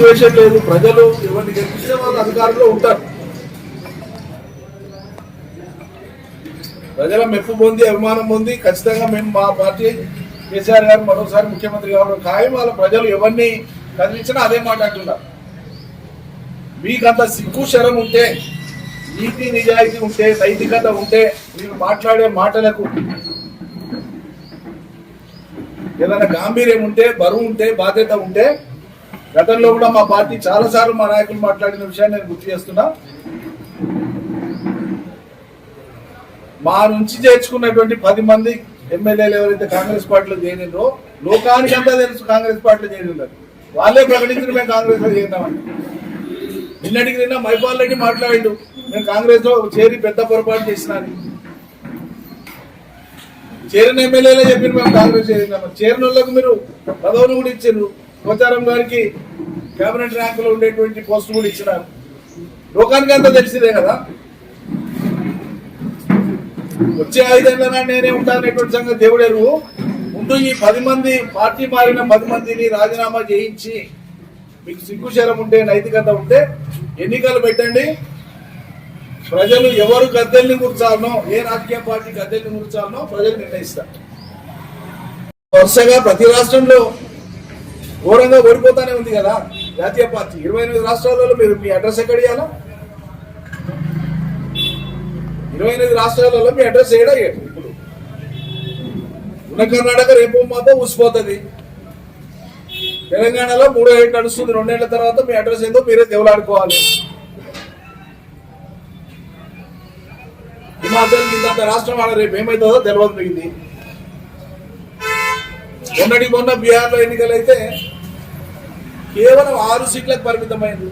Situation లేదు ప్రజలు ఎవరిని గెలిపిస్తే వాళ్ళు అధికారంలో ఉంటారు. ప్రజల మెప్పు పొంది అభిమానం పొంది ఖచ్చితంగా మేము మా పార్టీ కేసీఆర్ గారు మరోసారి ముఖ్యమంత్రి కావడం ఖాయం. వాళ్ళ ప్రజలు ఎవరిని కదిలించినా అదే మాట అంటున్నారు. మీకంత సిగ్గు శరం ఉంటే నీతి నిజాయితీ ఉంటే నైతికత ఉంటే మీరు మాట్లాడే మాటలకు ఏదైనా గాంభీర్యం ఉంటే బరువు ఉంటే బాధ్యత ఉంటే గతంలో కూడా మా పార్టీ చాలా సార్లు మా నాయకులు మాట్లాడిన విషయాన్ని నేను గుర్తు చేస్తున్నా. మా నుంచి చేర్చుకున్నటువంటి పది మంది ఎమ్మెల్యేలు ఎవరైతే కాంగ్రెస్ పార్టీలో చేరినరో లోకానికి అంతా తెలుసు కాంగ్రెస్ పార్టీలో చేరినారు వాళ్ళే ప్రకటించిన మేము కాంగ్రెస్లో చేరినామని నిన్నటికి నిన్న మైపాల్ రెడ్డి మాట్లాడిండు మేము కాంగ్రెస్లో చేరి పెద్ద పొరపాటు చేసినాను. చేరిన ఎమ్మెల్యేలే చెప్పిన మేము కాంగ్రెస్ చేరినాము చేరిన వాళ్ళకు మీరు పదవులు కూడా ఇచ్చారు పోచారం గారికి కేబినెట్ ర్యాంకులో ఉండేటువంటి పోస్టు కూడా ఇచ్చినారు. లోకానికి అంతా తెలిసిందే కదా? వచ్చే ఐదేళ్ళ నేనే ఉంటాననేటువంటి సంగతి దేవుడు ఎరువు. ముందు ఈ పది మంది పార్టీ మారిన పది మందిని రాజీనామా చేయించి మీకు సిగ్గుశరం ఉంటే నైతికత ఉంటే ఎన్నికలు పెట్టండి. ప్రజలు ఎవరు గద్దెల్ని కూర్చాలనో ఏ రాజకీయ పార్టీ గద్దెల్ని కూర్చాలనో ప్రజలు నిర్ణయిస్తారు. వరుసగా ప్రతి రాష్ట్రంలో ఘోరంగా ఓడిపోతానే ఉంది కదా జాతీయ పార్టీ. ఇరవై ఎనిమిది రాష్ట్రాలలో మీరు మీ అడ్రస్ ఎక్కడ ఇవ్వాలా ఇరవై ఎనిమిది రాష్ట్రాలలో మీ అడ్రస్ ఏడా ఇప్పుడు ఉన్న కర్ణాటక రేపు మాతో ఊసిపోతుంది. తెలంగాణలో మూడో ఏళ్ళు నడుస్తుంది. రెండేళ్ళ తర్వాత మీ అడ్రస్ ఏందో మీరే దేవులాడుకోవాలి. హిమాచల్ ఇంత రాష్ట్రం వాళ్ళ రేపు ఏమవుతుందో తెలియదు మిగింది మొన్నటి మొన్న బీహార్లో ఎన్నికలైతే కేవలం ఆరు సీట్లకు పరిమితమైంది.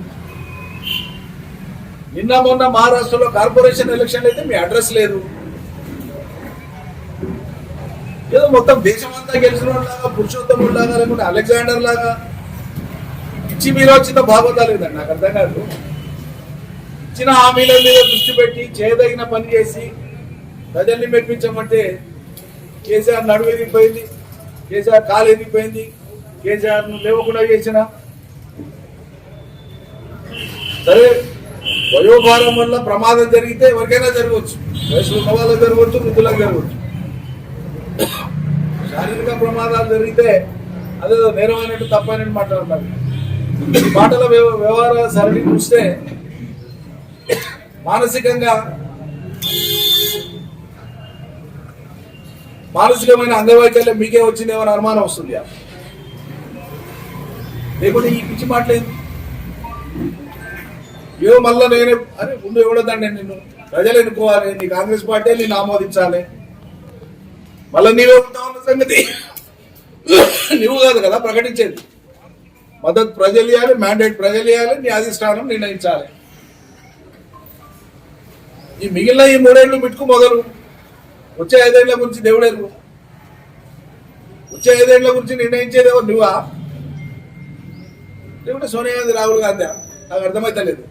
నిన్న మొన్న మహారాష్ట్రలో కార్పొరేషన్ ఎలక్షన్ అయితే మీ అడ్రస్ లేదు. ఏదో మొత్తం దేశమంతా గెలిచిన లాగా పురుషోత్తముడు లాగా లేకుంటే అలెగ్జాండర్ లాగా ఇచ్చి మీరు వచ్చిన బాగోతా లేదండి నాకు అర్థం కాదు. ఇచ్చిన హామీల మీద దృష్టి పెట్టి చేయదగిన పని చేసి ప్రజల్ని మెప్పించమంటే కేసీఆర్ నడువు ఎదిగిపోయింది కేసీఆర్ కాలు ఎదిగిపోయింది కేసీఆర్ను లేవకుండా చేసిన సరే వయోభారం వల్ల ప్రమాదం జరిగితే ఎవరికైనా జరగవచ్చు. వయసు ఉన్న వాళ్ళకి జరగవచ్చు వృద్ధులకు జరగవచ్చు. శారీరక ప్రమాదాలు జరిగితే అదేదో నేరమైనట్టు తప్పైనట్టు మాట్లాడతారు. ఈ మాటల వ్యవ- వ్యవహార సరళి చూస్తే మానసికంగా మానసికమైన అంగవైకల్యం మీకే వచ్చిందేమో అనుమానం వస్తుంది. లేకుంటే ఈ పిచ్చి మాటలేదు ఏదో మళ్ళీ నేనే అరే ముందు ఇవ్వడదండి నిన్ను ప్రజలు ఎన్నుకోవాలి నీ కాంగ్రెస్ పార్టీ నేను ఆమోదించాలి. మళ్ళీ నీవే ఉంటావు సంగతి. నువ్వు కాదు కదా ప్రకటించేది. మద్దతు ప్రజలు ఇవ్వాలి మ్యాండేట్ ప్రజలు ఇవ్వాలి నీ అధిష్టానం నిర్ణయించాలి. ఈ మిగిలిన ఈ మూడేళ్ళు మిట్టుకు మొదలు. వచ్చే ఐదేళ్ళ గురించి దేవుడేరు వచ్చే ఐదేళ్ళ గురించి నిర్ణయించేదేవో నువ్వా? లేకుంటే సోనియా గాంధీ రాహుల్ గాంధీ. నాకు అర్థమైతలేదు.